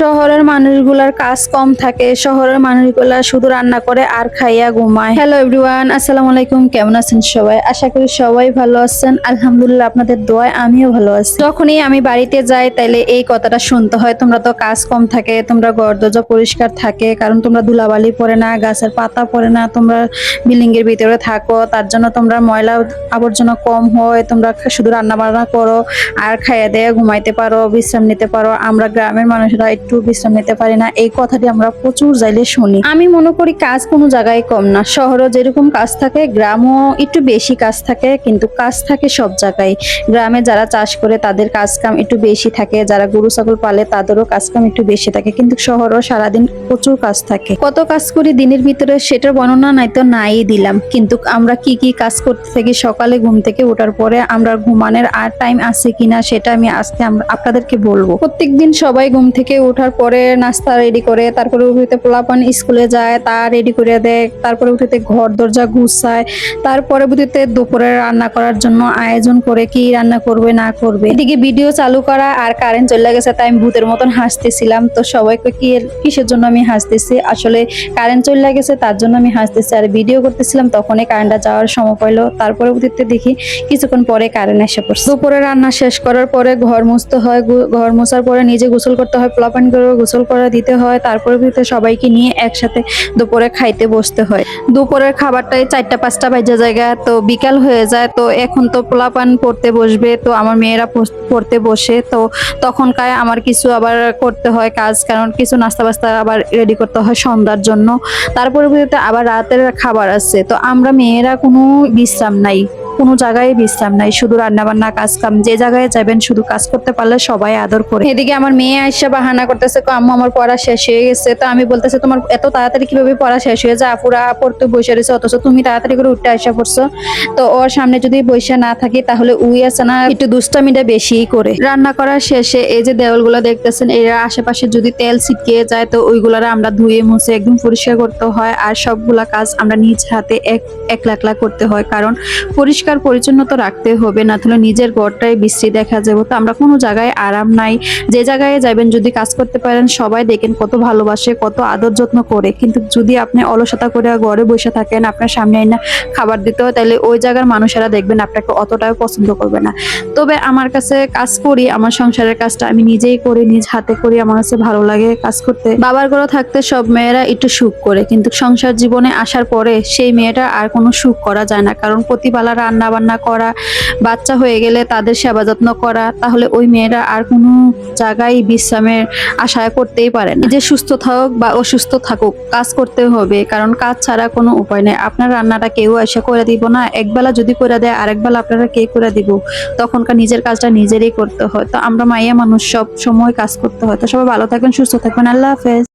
শহরের মানুষগুলার কাজ কম থাকে, শহরের মানুষগুলা শুধু রান্না করে আর খাইয়া ঘুমায়। হ্যালো এভরিওয়ান আসসালামু আলাইকুম, কেমন আছেন সবাই? আশা করি সবাই ভালো আছেন। আলহামদুলিল্লাহ আপনাদের দোয়ায় আমিও ভালো আছি। যখনই আমি বাড়িতে যাই, তাইলে এই কথাটা শুনতে হয়, তোমরা তো কাজ কম থাকে, তোমরা ঘর দরজা পরিষ্কার থাকে, কারণ তোমরা ধুলাবালি পড়ে না, গাছের পাতা পড়ে না, তোমরা বিল্ডিং এর ভিতরে থাকো, তার জন্য তোমরা ময়লা আবর্জনা কম হয়, তোমরা শুধু রান্না বান্না করো, আর খাইয়া দেয়া ঘুমাইতে পারো, বিশ্রাম নিতে পারো। আমরা গ্রামের মানুষরা একটু বিশ্রাম নিতে পারি না। এই কথাটি আমরা প্রচুর যাইলে শুনি। আমি মনে করি কাজ কোনো জায়গায় কম না। শহরে যেরকম কাজ থাকে, গ্রামও একটু বেশি কাজ থাকে, কিন্তু কাজ থাকে সব জায়গায়। গ্রামে যারা চাষ করে, তাদের কাজ কাম একটু বেশি থাকে। যারা গরু, ছাগল পালে, তাদেরও কাজ কাম একটু বেশি থাকে। কিন্তু শহরও সারাদিন প্রচুর কাজ থাকে। কত কাজ করি দিনের ভিতরে সেটার বর্ণনা নাই তো নাই দিলাম। কিন্তু আমরা কি কি কাজ করতে থাকি সকালে ঘুম থেকে ওঠার পরে আমরা ঘুমানোর আর টাইম আছে কিনা সেটা আমি আজকে আপনাদেরকে বলব। প্রত্যেকদিন সবাই ঘুম থেকে ওঠার পরে নাস্তা রেডি করে, তারপরে উঠতে পোলাপান স্কুলে যায়, তা রেডি করে দেয়, তারপরে উঠতে ঘর দরজা গুছায়, তারপরে বুঝতে দুপুরে রান্না করার জন্য আয়োজন করে কি রান্না করবে, না করবে। এদিকে ভিডিও চালু করা আর কারেন্ট চলে গেছে, তাই আমি ভূতের মতন হাসতেছিলাম। তো সবাইকে কি কিসের জন্য আমি হাসতেছি? আসলে কারেন্ট চলে গেছে, তার জন্য আমি হাসতেছি। আর ভিডিও করতেছিলাম, তখনই কারেন্টটা যাওয়ার সময় পাইলো। তারপরে বুঝতে দেখি, কিছুক্ষণ পরে কারেন্ট এসে পড়ছে। দুপুরে রান্না শেষ করার পরে ঘর মুছতে হয় ঘর মোছার পরে নিজে গোসল করতে হয়, প্লাপান করে গোসল করে দিতে হয়, তারপরে ভিতরে সবাইকে নিয়ে একসাথে দুপুরে খাইতে বসতে হয়। দুপুরের খাবারটাই চারটা, পাঁচটা বাজে জায়গা, তো বিকাল হয়ে যায়, তো এখন তো পোলাপান পড়তে বসবে, তো আমার মেয়েরা পড়তে বসে, তো তখনকার আমার কিছু আবার করতে হয় কাজ, কারণ কিছু নাস্তা বাস্তা আবার রেডি করতে হয় সন্ধ্যার জন্য। তারপরে আবার রাতের খাবার আছে, তো আমরা মেয়েরা কোনো বিশ্রাম নাই। কোনো জায়গায় বিশ্রাম নাই শুধু রান্না বান্না কাজ কাম যে জায়গায় যাবেন শুধু কাজ করতে পারলে সবাই আদর করে। এদিকে আমার মেয়ে আইসা বাহানা করতেছে "কো, আম্মু আমার পড়া শেষ হয়ে গেছে। তো আমি বলতেছে তোমার এত তাড়াতাড়ি কীভাবে পড়া শেষ হয়ে যায়? আপুরা পড়তে বসে রয়েছে অথচ তুমি তাড়াতাড়ি করে উঠতে আসা পড়ছো। তো ওর সামনে যদি বসে না থাকি তাহলে উই আছে না একটু দুষ্টামিটা বেশিই করে। রান্না করার শেষে এই যে দেওয়ালগুলো দেখতেছেন এরা আশেপাশে যদি তেল ছিটকিয়ে যায় তো ওইগুলারে আমরা ধুয়ে মুছে একদম পরিষ্কার করতে হয়। আর সবগুলা কাজ আমরা নিজ হাতে এক একলা একলা করতে হয় কারণ পরিষ্কার পরিচ্ছন্নতা রাখতে হবে না, তাহলে নিজের ঘরটাই বিশ্রী দেখা যাবে। তো আমরা কোনো জায়গায় আরাম নাই। যে জায়গায় যাবেন, যদি কাজ করতে পারেন, সবাই দেখেন কত ভালোবাসে, কত আদর যত্ন করে। কিন্তু যদি আপনি অলসতা করে ঘরে বসে থাকেন, আপনার সামনে আইনা খাবার দিতে হয়, তাহলে ওই জায়গার মানুষেরা দেখবেন আপনাকে অতটাও পছন্দ করবে না। তবে আমার কাছে কাজ করি, আমার সংসারের কাজটা আমি নিজেই করি, নিজ হাতে করি, আমার কাছে ভালো লাগে কাজ করতে। বাবার ঘরে থাকতে সব মেয়েরা একটু সুখ করে, কিন্তু সংসার জীবনে আসার পরে সেই মেয়েটা আর কোনো সুখ করা যায় না, কারণ প্রতিবেলা রান্না বান্না করা, বাচ্চা হয়ে গেলে তাদের সেবা যত্ন করা, তাহলে ওই মেয়েরা আর কোনো জায়গায় বিশ্রামের আশায় করতেই পারে না। যে সুস্থ থাকুক বা অসুস্থ থাকুক, কাজ করতে হবে, কারণ কাজ ছাড়া কোনো উপায় নেই। আপনার রান্নাটা কেউ এসে করে দিব না, একবেলা যদি করে দেয়, আরেকবেলা আপনারা কে করে দিব? তখনকার নিজের কাজটা নিজেরই করতে হয়। তো আমরা মাইয়া মানুষ, সব সময় কাজ করতে হয়। তো সবাই ভালো থাকবেন, সুস্থ থাকবেন। আল্লাহ হাফেজ।